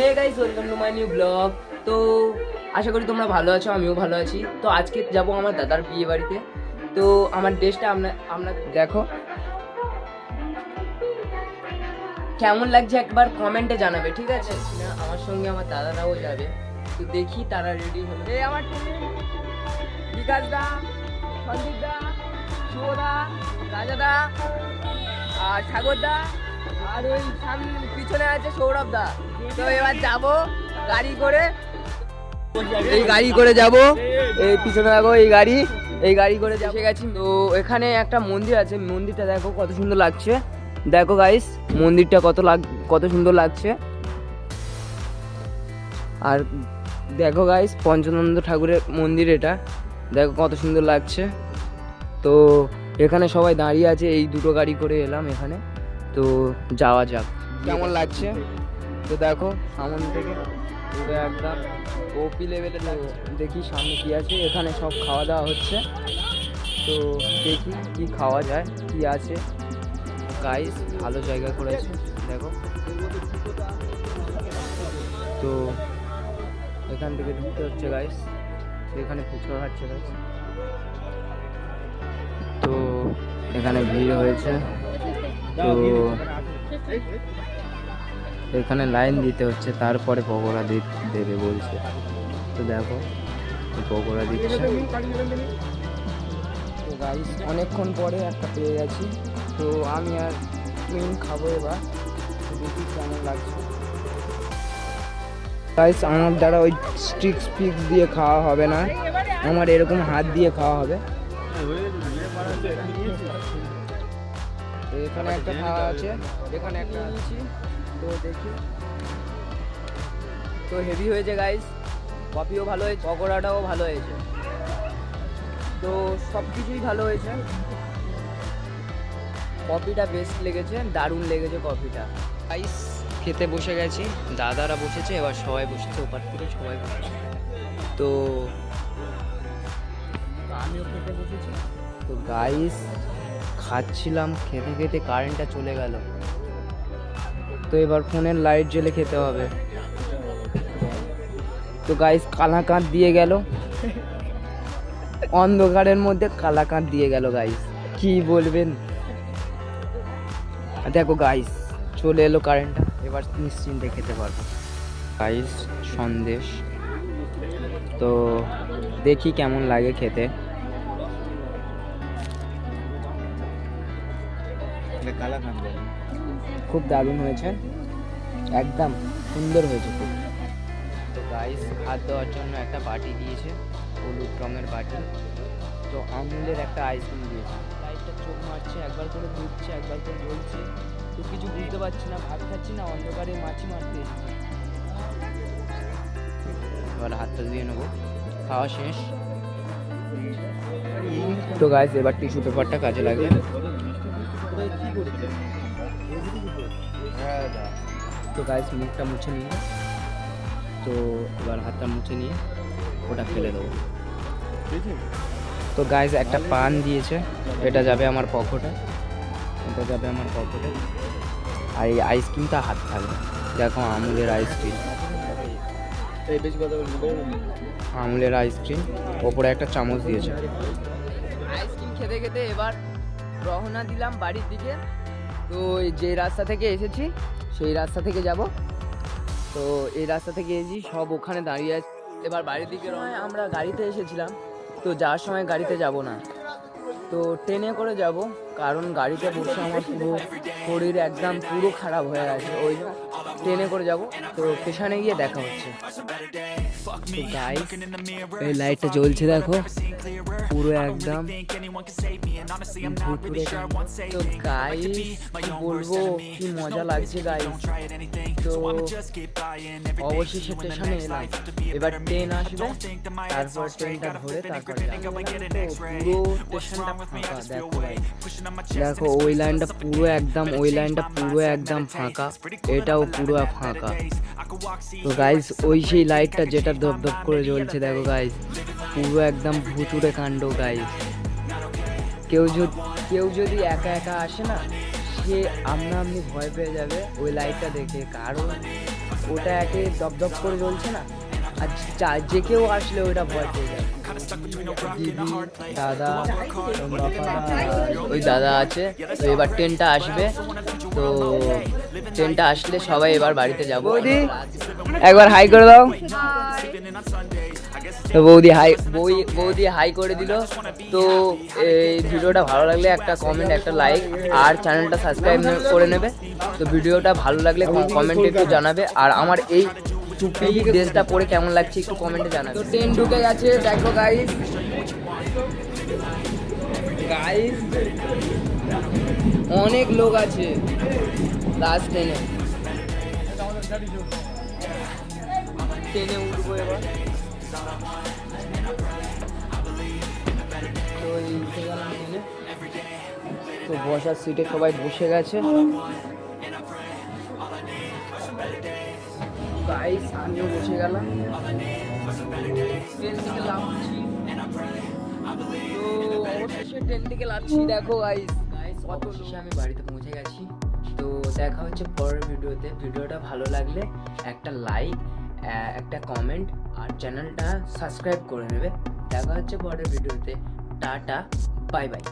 Hey guys welcome to my new blog তো আশা করি তোমরা ভালো আছো, আমিও ভালো আছি। তো আজকে যাব আমার দাদার বিয়ে বাড়িতে। তো আমার ড্রেসটা আপনার আপনার দেখো। কেমন লাগছে একবার কমেন্টে জানাবে, ঠিক আছে? না, আমার সঙ্গে আমার দাদারাও যাবে। তো দেখি তারা রেডি হলো। এই আমার বিকাশ দা, সন্দীপ দা, রাজা দা, আর সাগর দা। আর ওই সামনে পিছনে আছে সৌরভ দা। তো এবার যাব গাড়ি করে। এই গাড়ি করে যাব। এই পিছনে দেখো এই গাড়ি। এই গাড়ি করে এসে গেছি। তো এখানে একটা মন্দির আছে। মন্দিরটা দেখো কত সুন্দর লাগছে। দেখো গাইস মন্দিরটা কত লাগ, কত সুন্দর লাগছে। আর দেখো গাইস পঞ্চনন্দ ঠাকুরের মন্দির এটা। দেখো কত সুন্দর লাগছে। তো এখানে সবাই দাঁড়িয়ে আছে। এই দুটো গাড়ি করে এলাম এখানে। তো যাওয়া যাক। কেমন লাগছে? তো দেখো, সামন থেকে একদম ওপি লেভেলে দেখি সামনে কি আছে। এখানে সব খাওয়া দাওয়া হচ্ছে। তো দেখি কি খাওয়া যায়, কি আছে। গাইস ভালো জায়গা করেছে। দেখো। তো এখান থেকে ঢুকতে হচ্ছে গাইস এখানে ফুচকা খাচ্ছে গাইস তো এখানে ভিড় হয়েছে। তো এখানে লাইন দিতে হচ্ছে, তারপরে পকোড়া দেবে বলছে। তো দেখো পকোড়া দিচ্ছে। তো গাইস অনেকক্ষণ পরে একটা পেয়ে গেছি। তো আমি আর টুইন খাব এবার। দেখি কেমন লাগছে। গাইস আমার দ্বারা ওই স্টিক স্পিক্স দিয়ে খাওয়া হবে না। আমার এরকম হাত দিয়ে খাওয়া হবে। তো এখানে একটা খাওয়া আছে এখানে একটা নিয়েছি। তো দেখি। তো হেভি হয়েছে গাইস কফিও ভালো হয়েছে পকোড়াটাও ভালো হয়েছে। তো সব কিছুই ভালো হয়েছে। কফিটা বেস্ট লেগেছে দারুণ লেগেছে কফিটা। গাইস খেতে বসে গেছি দাদারা বসেছে এবার সবাই বসেছে ওপার থেকে সবাই বসেছে। তো আমিও খেতে বসেছি। তো গাইস খাচ্ছিলাম, খেতে খেতে কারেন্টটা চলে গেল। তো এবার ফোনের লাইট জ্বেলে খেতে হবে। তো গাইস কালাকাঁদ দিয়ে গেল। অন্ধকারের মধ্যে কালাকাঁদ দিয়ে গেল গাইস কি বলবেন? দেখো গাইস চলে এলো কারেন্টটা এবার নিশ্চিন্তে খেতে পারব। গাইস সন্দেশ। তো দেখি কেমন লাগে খেতে। খুব দারুণ হয়েছে। একদম সুন্দর হয়েছে খুব। তো গাইস ভাত দেওয়ার জন্য একটা বাটি দিয়েছে হলুদ রঙের বাটি। তো আমুলের একটা আইসক্রিম দিয়েছে। লাইটটা চোখ মারছে একবার করে ঘুরছে একবার করে জ্বলছে তো কিছু বুঝতে পারছি না ভাত খাচ্ছি না অন্ধকারে মাছি মারতে এসেছি। এবার হাতটা দিয়ে নেব। খাওয়া শেষ। তো গাইস এবার টিস্যু পেপারটা কাজে লাগবে। তো গাইস মুখটা মুছে নিয়ে তো এবার হাতটা মুছে নিয়ে ওটা ফেলে দেবো। তো গাইস একটা পান দিয়েছে এটা যাবে আমার পকেটে। এটা যাবে আমার পকেটে। আর এই আইসক্রিমটা হাত থাকবে। দেখো আমুলের আইসক্রিম আমুলের আইসক্রিম ওপরে একটা চামচ দিয়েছে। আইসক্রিম খেতে খেতে এবার রওনা দিলাম বাড়ির দিকে। তো যে রাস্তা থেকে এসেছি, সেই রাস্তা থেকে যাব। তো এই রাস্তা থেকে এসেছি, সব ওখানে দাঁড়িয়ে আছে। এবার বাড়ির দিকে রওনা আমরা গাড়িতে এসেছিলাম, তো যাওয়ার সময় গাড়িতে যাব না। তো ট্রেনে করে যাব, কারণ গাড়িতে বসে আমার পুরো শরীর একদম পুরো খারাপ হয়ে গেছে। ওই ট্রেনে করে যাব, তো স্টেশনে গিয়ে দেখা হচ্ছে। এই লাইটটা জ্বলছে দেখো। পুরো একদম তো বলব? কি মজা লাগছে তো অবশেষে স্টেশনে এলাম। এবার ট্রেন আসবে তারপর ট্রেনটা ধরে তারপর পুরো স্টেশনটা ফাঁকা দেখো। দেখো ওই লাইনটা পুরো একদম ওই লাইনটা পুরো একদম ফাঁকা। এটাও পুরো ফাঁকা। তো গাইস ওই সেই লাইটটা যেটা ধপ ধপ করে জ্বলছে দেখো গাইস পুরো একদম ভুতুড়ে কাণ্ড গাইস কেউ যদি কেউ যদি একা একা আসে না সে আমনা আমনি ভয় পেয়ে যাবে ওই লাইটটা দেখে। কারণ ওটা একে দপদপ করে জ্বলছে না। আর যা- যে কেউ আসলে ওটা ভয় পেয়ে দিদি দাদা ওই দাদা আছে তো এবার ট্রেনটা আসবে। তো ট্রেনটা আসলে সবাই এবার বাড়িতে যাব। একবার হাই করে দাও। তো বৌদি হাই বই বৌদি হাই করে দিল। তো এই ভিডিওটা ভালো লাগলে একটা কমেন্ট একটা লাইক আর চ্যানেলটা সাবস্ক্রাইব করে নেবে। তো ভিডিওটা ভালো লাগলে কমেন্টে একটু জানাবে। আর আমার এই টুপি ড্রেসটা পরে কেমন লাগছে একটু কমেন্টে জানাবে। তো ট্রেন ঢুকে গেছে দেখো গাইস গাইস অনেক লোক আছে লাস্ট ট্রেনে ট্রেনে উঠবো এবার। তো উঠে গেলাম তো বসার সিটে সবাই বসে গেছে। গাইস আমিও বসে গেলাম। ট্রেন থেকে তো অবশেষে ট্রেন থেকে দেখো গাইস গাইস অবশেষে আমি বাড়িতে পৌঁছে গেছি। তো দেখা হচ্ছে পরের ভিডিওতে ভিডিওটা ভালো লাগলে একটা লাইক একটা কমেন্ট আর চ্যানেলটা সাবস্ক্রাইব করে নেবে। দেখা হচ্ছে পরের ভিডিওতে। Tata bye bye.